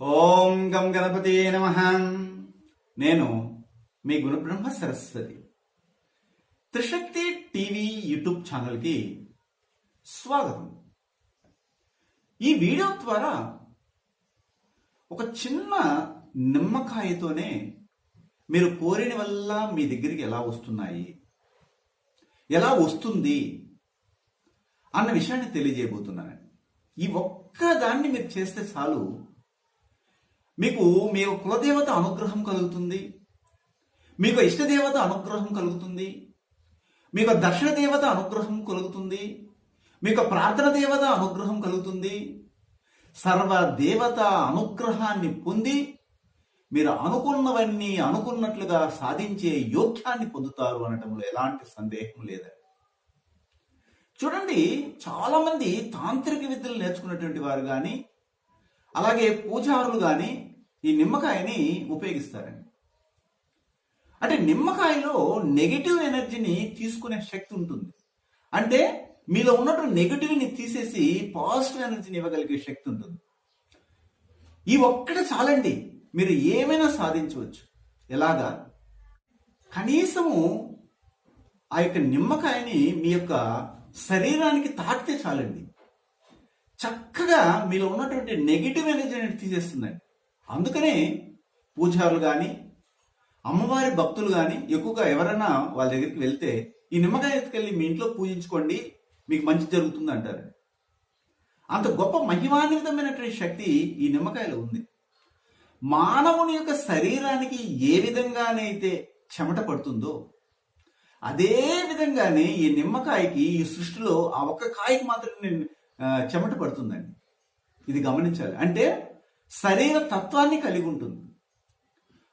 ఓం గం గణపతి నమ. నేను మీ గుణబ్రహ్మ సరస్వతి. త్రిశక్తి టీవీ యూట్యూబ్ ఛానల్కి స్వాగతం. ఈ వీడియో ద్వారా ఒక చిన్న నిమ్మకాయతోనే మీరు కోరిన వల్ల మీ దగ్గరికి ఎలా వస్తున్నాయి? ఎలా వస్తుంది? అన్న విషయాన్ని తెలియజేయబోతున్నాను ఈ ఒక్క దాన్ని మీరు చేస్తే చాలు మీకు మీ కులదేవత అనుగ్రహం కలుగుతుంది. మీకు ఇష్టదేవత అనుగ్రహం కలుగుతుంది. మీకు దర్శన దేవత అనుగ్రహం కలుగుతుంది. మీకు ప్రార్థన దేవత అనుగ్రహం కలుగుతుంది. సర్వ దేవత అనుగ్రహాన్ని పొంది మీరు అనుకున్నవన్నీ అనుకున్నట్లుగా సాధించే యోగ్యాన్ని పొందుతారు అనటంలో ఎలాంటి సందేహం లేదా. చూడండి చాలామంది తాంత్రిక విద్యలు నేర్చుకున్నటువంటి వారు కానీ అలాగే పూజారులు కానీ ఈ నిమ్మకాయని ఉపయోగిస్తారండి. అంటే నిమ్మకాయలో నెగిటివ్ ఎనర్జీని తీసుకునే శక్తి ఉంటుంది. అంటే మీలో ఉన్నటువంటి నెగిటివ్ని తీసేసి పాజిటివ్ ఎనర్జీని ఇవ్వగలిగే శక్తి ఉంటుంది. ఈ ఒక్కటి చాలండి. మీరు ఏమైనా సాధించవచ్చు. ఎలాగా? కనీసము ఆ యొక్క నిమ్మకాయని మీ యొక్క శరీరానికి తాకితే చాలండి. చక్కగా మీలో ఉన్నటువంటి నెగిటివ్ ఎనర్జీని తీసేస్తుందండి అందుకనే పూజారులు కానీ అమ్మవారి భక్తులు కానీ ఎక్కువగా ఎవరైనా వాళ్ళ దగ్గరికి వెళ్తే ఈ నిమ్మకాయ ఎత్తుకెళ్ళి మీ ఇంట్లో పూజించుకోండి మీకు మంచి జరుగుతుంది అంటారు. అంత గొప్ప మహిమాన్వితమైనటువంటి శక్తి ఈ నిమ్మకాయలో ఉంది. మానవుని యొక్క శరీరానికి ఏ విధంగానైతే చెమట పడుతుందో అదే విధంగానే ఈ నిమ్మకాయకి ఈ సృష్టిలో ఆ ఒక్క కాయకి మాత్రం చెమట పడుతుందండి. ఇది గమనించాలి. అంటే శరీర తత్వాన్ని కలిగి ఉంటుంది.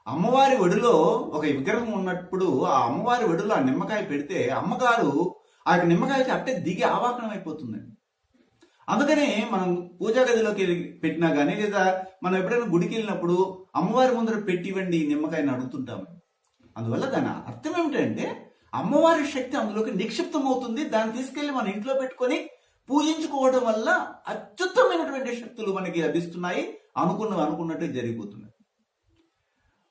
అమ్మవారి ఒడిలో ఒక విగ్రహం ఉన్నప్పుడు ఆ అమ్మవారి ఒడిలో ఆ నిమ్మకాయ పెడితే అమ్మగారు ఆ యొక్క నిమ్మకాయకి అట్టే దిగి ఆవాహనం అయిపోతుందండి. అందుకనే మనం పూజా గదిలోకి పెట్టినా కానీ లేదా మనం ఎప్పుడైనా గుడికి వెళ్ళినప్పుడు అమ్మవారి ముందర పెట్టివ్వండి ఈ నిమ్మకాయని అడుగుతుంటాము అందువల్ల దాని అర్థం ఏమిటంటే అమ్మవారి శక్తి అందులోకి నిక్షిప్తం అవుతుంది దాన్ని తీసుకెళ్ళి మన ఇంట్లో పెట్టుకొని పూజించుకోవడం వల్ల అత్యుత్తమైనటువంటి శక్తులు మనకి లభిస్తున్నాయి. అనుకున్నవి అనుకున్నట్టు జరిగిపోతున్నాయి.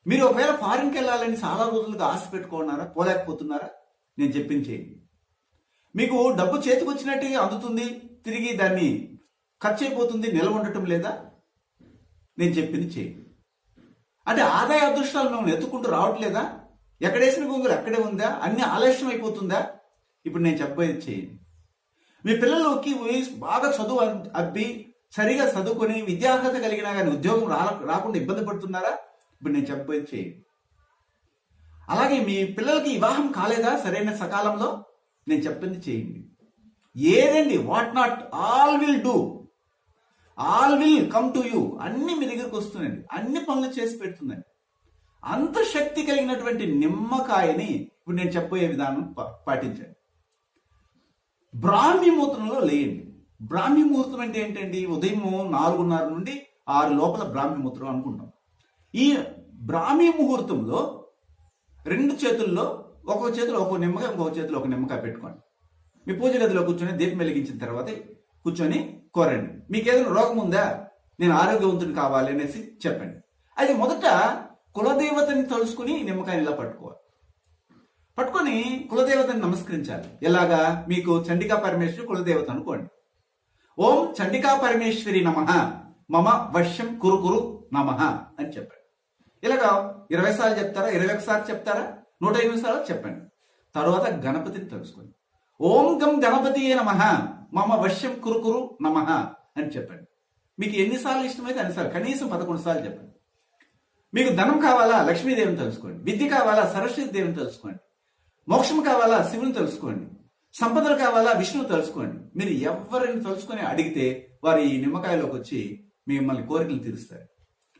మీరు ఒకవేళ ఫారిన్కి వెళ్ళాలని చాలా రోజులుగా ఆశ పెట్టుకున్నారా? పోలేకపోతున్నారా? నేను చెప్పింది చేయండి. మీకు డబ్బు చేతికి వచ్చినట్టు అందుతుంది. తిరిగి దాన్ని ఖర్చు అయిపోతుంది. నిల్వ ఉండటం లేదా? నేను చెప్పింది చేయండి. అంటే ఆదాయ అదృష్టాలు మేము ఎత్తుకుంటూ రావట్లేదా? ఎక్కడేసిన గొంగులు అక్కడే ఉందా? అన్ని ఆలస్యం అయిపోతుందా? ఇప్పుడు నేను చెప్పేది చేయండి. మీ పిల్లలకి బాగా చదువు అబ్బి సరిగా చదువుకొని విద్యార్హత కలిగినా కానీ ఉద్యోగం రా రాకుండా ఇబ్బంది పడుతున్నారా? ఇప్పుడు నేను చెప్పేది చేయండి అలాగే మీ పిల్లలకి వివాహం కాలేదా సరైన సకాలంలో? నేను చెప్పింది చేయండి. ఏదండి what not all will do all will come to you అన్ని మీ దగ్గరకు వస్తున్నాయండి. అన్ని పనులు చేసి పెడుతుందండి అంత శక్తి కలిగినటువంటి నిమ్మకాయని ఇప్పుడు నేను చెప్పబోయే విధానం పాటించండి. బ్రాహ్మీ ముహూర్తంలో లేయండి. బ్రాహ్మీ ముహూర్తం అంటే ఏంటండి? ఉదయం నాలుగున్నర నుండి ఆరు లోపల బ్రాహ్మీ ముహూర్తం అనుకుంటాం. ఈ బ్రాహ్మీ ముహూర్తంలో రెండు చేతుల్లో ఒక్కొక్క చేతిలో ఒక్కొక్క నిమ్మకాయ ఇంకొక చేతిలో ఒక నిమ్మకాయ పెట్టుకోండి. మీ పూజ గదిలో కూర్చొని దీపం వెలిగించిన తర్వాత కూర్చొని కోరండి. మీకు ఏదైనా రోగం ఉందా? నేను ఆరోగ్యవంతుని కావాలి అనేసి చెప్పండి. అయితే మొదట కులదేవతని తలుసుకుని నిమ్మకాయని ఇలా పట్టుకోవాలి. పట్టుకొని కులదేవతని నమస్కరించాలి. ఎలాగా? మీకు చండికా పరమేశ్వరి కులదేవత అనుకోండి. ఓం చండికా పరమేశ్వరి నమ. మమ వశ్యం కురు కురు నమ అని చెప్పండి. ఇలాగా ఇరవై సార్లు చెప్తారా? ఇరవై ఒకసారి చెప్తారా? నూట ఎనిమిది సార్లు చెప్పండి. తర్వాత గణపతిని తెలుసుకోండి ఓం గం గణపతి నమ. మమ వశ్యం కురు కురు నమ అని చెప్పండి. మీకు ఎన్నిసార్లు ఇష్టమైతే అన్నిసార్లు కనీసం పదకొండు సార్లు చెప్పండి. మీకు ధనం కావాలా? లక్ష్మీదేవిని తెలుసుకోండి విద్య కావాలా? సరస్వతి దేవిని తెలుసుకోండి మోక్షం కావాలా? శివుని తెలుసుకోండి సంపదలు కావాలా? విష్ణువు తెలుసుకోండి మీరు ఎవరిని తెలుసుకొని అడిగితే వారు ఈ నిమ్మకాయలోకి వచ్చి మిమ్మల్ని కోరికలు తీరుస్తారు.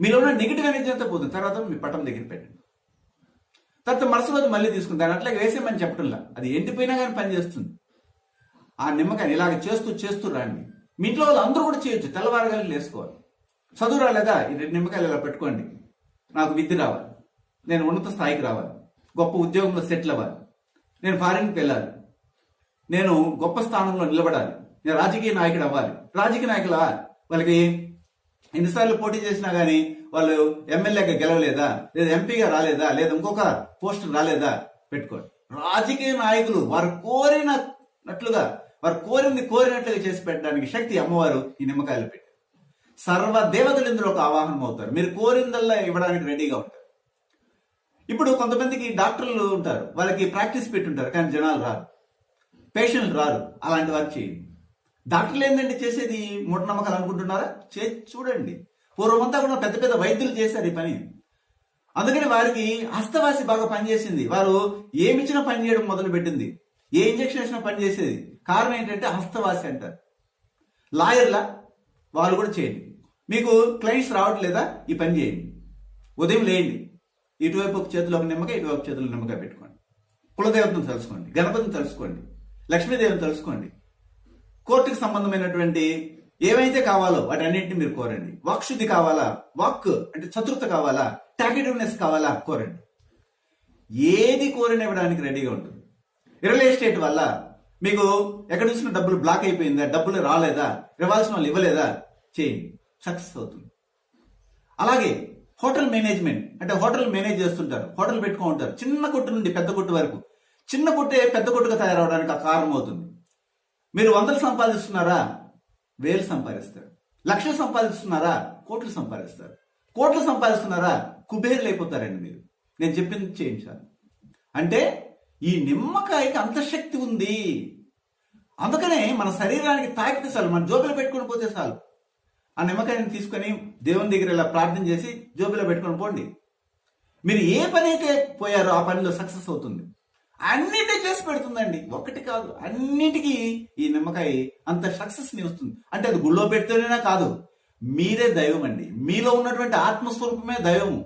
మీలో ఉన్న నెగిటివ్ ఎనర్జీ అంతా పోతుంది. తర్వాత మీ పట్టం దగ్గర పెట్టండి. తర్వాత మరుస రోజు మళ్ళీ తీసుకుని దాని అట్లాగే వేసేమని చెప్పడంలా. అది ఎండిపోయినా కానీ పనిచేస్తుంది ఆ నిమ్మకాయని ఇలాగ చేస్తూ చేస్తూ రాండి. మీ ఇంట్లో వాళ్ళు అందరూ కూడా చేయొచ్చు. తెల్లవారగాలి వేసుకోవాలి చదువు రాలేదా? ఈ రెండు నిమ్మకాయలు ఇలా పెట్టుకోండి. నాకు విద్య రావాలి. నేను ఉన్నత స్థాయికి రావాలి. గొప్ప ఉద్యోగంలో సెటిల్ అవ్వాలి. నేను ఫారిన్కి వెళ్ళాలి. నేను గొప్ప స్థానంలో నిలబడాలి. నేను రాజకీయ నాయకుడు అవ్వాలి. రాజకీయ నాయకుల? వాళ్ళకి ఎన్నిసార్లు పోటీ చేసినా కానీ వాళ్ళు ఎమ్మెల్యేగా గెలవలేదా? లేదా ఎంపీగా రాలేదా? లేదా ఇంకొక పోస్ట్ రాలేదా? పెట్టుకోండి. రాజకీయ నాయకులు వారు కోరినట్లుగా వారు కోరింది కోరినట్లుగా చేసి పెట్టడానికి శక్తి అమ్మవారు ఈ నిమ్మకాయలు పెట్టి సర్వ దేవతలు ఇందులో ఒక ఆవాహనం అవుతారు. మీరు కోరిందల్లా ఇవ్వడానికి రెడీగా ఉంటారు. ఇప్పుడు కొంతమందికి డాక్టర్లు ఉంటారు. వాళ్ళకి ప్రాక్టీస్ పెట్టుంటారు. కానీ జనాలు రారు. పేషెంట్లు రారు. అలాంటి వారు చేయండి డాక్టర్లు ఏంటంటే చేసేది? మూఢనమ్మకాలు అనుకుంటున్నారా? చే చూడండి. పూర్వమంతా కూడా పెద్ద పెద్ద వైద్యులు చేశారు ఈ పని. అందుకని వారికి హస్తవాసి బాగా పనిచేసింది. వారు ఏమిచ్చినా పని చేయడం మొదలు పెట్టింది ఏ ఇంజక్షన్ వేసినా పని చేసేది. కారణం ఏంటంటే హస్తవాసి అంటారు. లాయర్లా వాళ్ళు కూడా చేయండి. మీకు క్లయింట్స్ రావట్లేదా? ఈ పని చేయండి. ఉదయం లేయండి. ఇటువైపు ఒక చేతిలో ఒక నిమ్మకాయ ఇటువైపు చేతిలో నిమ్మకాయ పెట్టుకోండి. కులదేవతను తెలుసుకోండి గణపతిని తెలుసుకోండి లక్ష్మీదేవిని తెలుసుకోండి కోర్టుకు సంబంధమైనటువంటి ఏవైతే కావాలో వాటన్నింటిని మీరు కోరండి. వాక్శుద్ధి కావాలా? వాక్ అంటే చతురత కావాలా? టాకెటివ్నెస్ కావాలా? కోరండి. ఏది కోరినివ్వడానికి రెడీగా ఉంటుంది. రియల్ ఎస్టేట్ వల్ల మీకు ఎక్కడ చూసిన డబ్బులు బ్లాక్ అయిపోయిందా? డబ్బులు రాలేదా? ఇవ్వాల్సిన వాళ్ళు ఇవ్వలేదా? చేయండి. సక్సెస్ అవుతుంది. అలాగే హోటల్ మేనేజ్మెంట్ అంటే హోటల్ మేనేజ్ చేస్తుంటారు హోటల్ పెట్టుకో ఉంటారు. చిన్న కొట్టు నుండి పెద్ద కొట్టు వరకు. చిన్న కొట్టే పెద్ద కొట్టుగా తయారవడానికి ఆ కారణం అవుతుంది. మీరు వందలు సంపాదిస్తున్నారా? వేలు సంపాదిస్తారు. లక్షలు సంపాదిస్తున్నారా? కోట్లు సంపాదిస్తారు. కోట్లు సంపాదిస్తున్నారా? కుబేరులు అయిపోతారండి మీరు. నేను చెప్పింది చేయించాలి అంటే ఈ నిమ్మకాయకి అంత శక్తి ఉంది. అందుకనే మన శరీరానికి తాకితే చాలు మన జోబులు పెట్టుకుని పోతే చాలు. ఆ నిమ్మకాయని తీసుకొని దేవుని దగ్గర ఇలా ప్రార్థన చేసి జోబిలో పెట్టుకొని పోండి. మీరు ఏ పని అయితే పోయారో ఆ పనిలో సక్సెస్ అవుతుంది. అన్నిటి చేసి పెడుతుందండి. ఒకటి కాదు. అన్నిటికీ ఈ నిమ్మకాయ అంత సక్సెస్ని వస్తుంది అంటే అది గుళ్ళో పెడితేనే కాదు. మీరే దైవం అండి. మీలో ఉన్నటువంటి ఆత్మస్వరూపమే దైవము.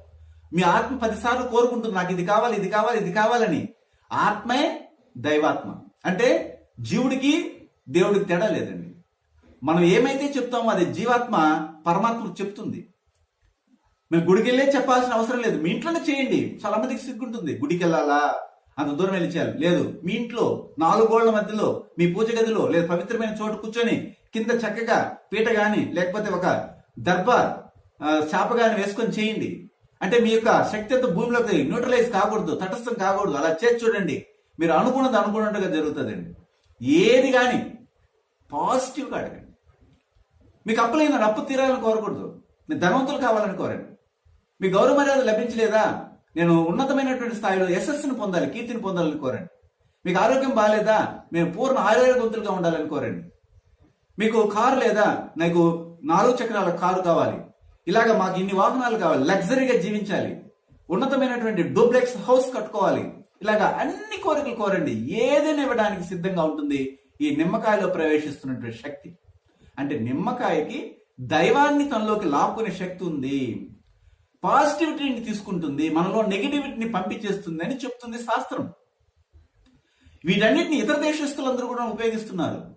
మీ ఆత్మ పదిసార్లు కోరుకుంటుంది నాకు ఇది కావాలి ఇది కావాలి ఇది కావాలని. ఆత్మే దైవాత్మ. అంటే జీవుడికి దేవుడికి తేడా లేదండి. మనం ఏమైతే చెప్తామో అది జీవాత్మ పరమాత్మకు చెప్తుంది. మేము గుడికి వెళ్ళే చెప్పాల్సిన అవసరం లేదు. మీ ఇంట్లోనే చేయండి. చాలా మందికి సిగ్గుంటుంది. గుడికి వెళ్ళాలా అంత దూరం వెళ్ళి చేయాలి. లేదు మీ ఇంట్లో నాలుగు గోళ్ళ మధ్యలో మీ పూజ గదిలో లేదా పవిత్రమైన చోటు కూర్చొని కింద చక్కగా పీట గాని లేకపోతే ఒక దర్భ చాప గాని వేసుకొని చేయండి. అంటే మీ యొక్క శక్తి అంతా భూమిలోకి న్యూట్రలైజ్ కాకూడదు తటస్థం కాకూడదు. అలా చేసి చూడండి. మీరు అనుకున్నది అనుకున్నట్టుగా జరుగుతుందండి. ఏది కానీ పాజిటివ్గా అడగండి. మీకు అప్పులైన అప్పు తీరాలని కోరకూడదు. నేను ధనవంతులు కావాలని కోరండి. మీ గౌరవ మర్యాద లభించలేదా? నేను ఉన్నతమైనటువంటి స్థాయిలో యశస్సును పొందాలి కీర్తిని పొందాలని కోరండి. మీకు ఆరోగ్యం బాగాలేదా? నేను పూర్ణ ఆరోగ్యవంతులుగా ఉండాలని కోరండి. మీకు కారు లేదా? నాకు నాలుగు చక్రాల కారు కావాలి. ఇలాగ మాకు ఇన్ని వాహనాలు కావాలి. లగ్జరీగా జీవించాలి. ఉన్నతమైనటువంటి డూప్లెక్స్ హౌస్ కట్టుకోవాలి. ఇలాగా అన్ని కోరికలు కోరండి. ఏదైనా ఇవ్వడానికి సిద్ధంగా ఉంటుంది. ఈ నిమ్మకాయలో ప్రవేశిస్తున్నటువంటి శక్తి. అంటే నిమ్మకాయకి దైవాన్ని తనలోకి లాక్కునే శక్తి ఉంది. పాజిటివిటీని తీసుకుంటుంది. మనలో నెగిటివిటీని పంపించేస్తుంది అని చెప్తుంది శాస్త్రం. వీటన్నిటిని ఇతర దేశస్తులందరూ కూడా ఉపయోగిస్తున్నారు.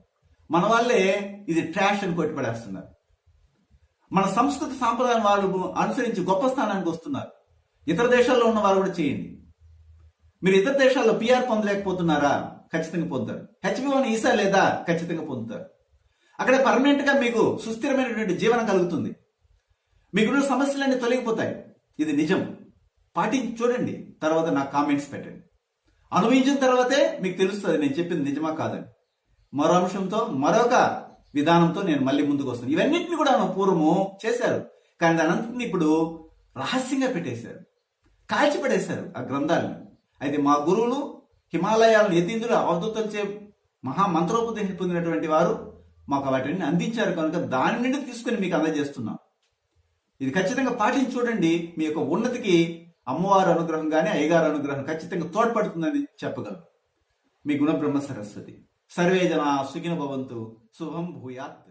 మన వాళ్ళే ఇది ట్రాష్ అని కొట్టిపడేస్తున్నారు. మన సంస్కృతి సాంప్రదాయం వాళ్ళు అనుసరించి గొప్ప స్థానానికి వస్తున్నారు. ఇతర దేశాల్లో ఉన్న వాళ్ళు కూడా చేయండి. మీరు ఇతర దేశాల్లో పిఆర్ పొందలేకపోతున్నారా? ఖచ్చితంగా పొందుతారు హెచ్బి వన్ ఈసా లేదా ఖచ్చితంగా పొందుతారు అక్కడ పర్మనెంట్గా మీకు సుస్థిరమైనటువంటి జీవనం కలుగుతుంది. మీకున్న సమస్యలన్నీ తొలగిపోతాయి. ఇది నిజం. పాటించి చూడండి. తర్వాత నాకు కామెంట్స్ పెట్టండి. అనుభవించిన తర్వాతే మీకు తెలుస్తుంది నేను చెప్పింది నిజమా కాదని. మరో అంశంతో మరొక విధానంతో నేను మళ్ళీ ముందుకు వస్తాను. ఇవన్నింటిని కూడా పూర్వము చేశారు. కానీ దానంతటిని ఇప్పుడు రహస్యంగా పెట్టేశారు. కాల్చిపడేశారు ఆ గ్రంథాలను. అయితే మా గురువులు హిమాలయాలను యతీంద్రులు అవధూతలు చే మహామంత్రోపదేశం పొందినటువంటి వారు మాకు వాటిని అందించారు. కనుక దాని నుండి తీసుకుని మీకు అందజేస్తున్నాం. ఇది ఖచ్చితంగా పాటించి చూడండి. మీ యొక్క ఉన్నతికి అమ్మవారి అనుగ్రహం కానీ అయ్యగారు అనుగ్రహం ఖచ్చితంగా తోడ్పడుతుందని చెప్పగలరు మీ గుణబ్రహ్మ సరస్వతి. సర్వే జన సుఖిన భవంతు. శుభం భూయాత్.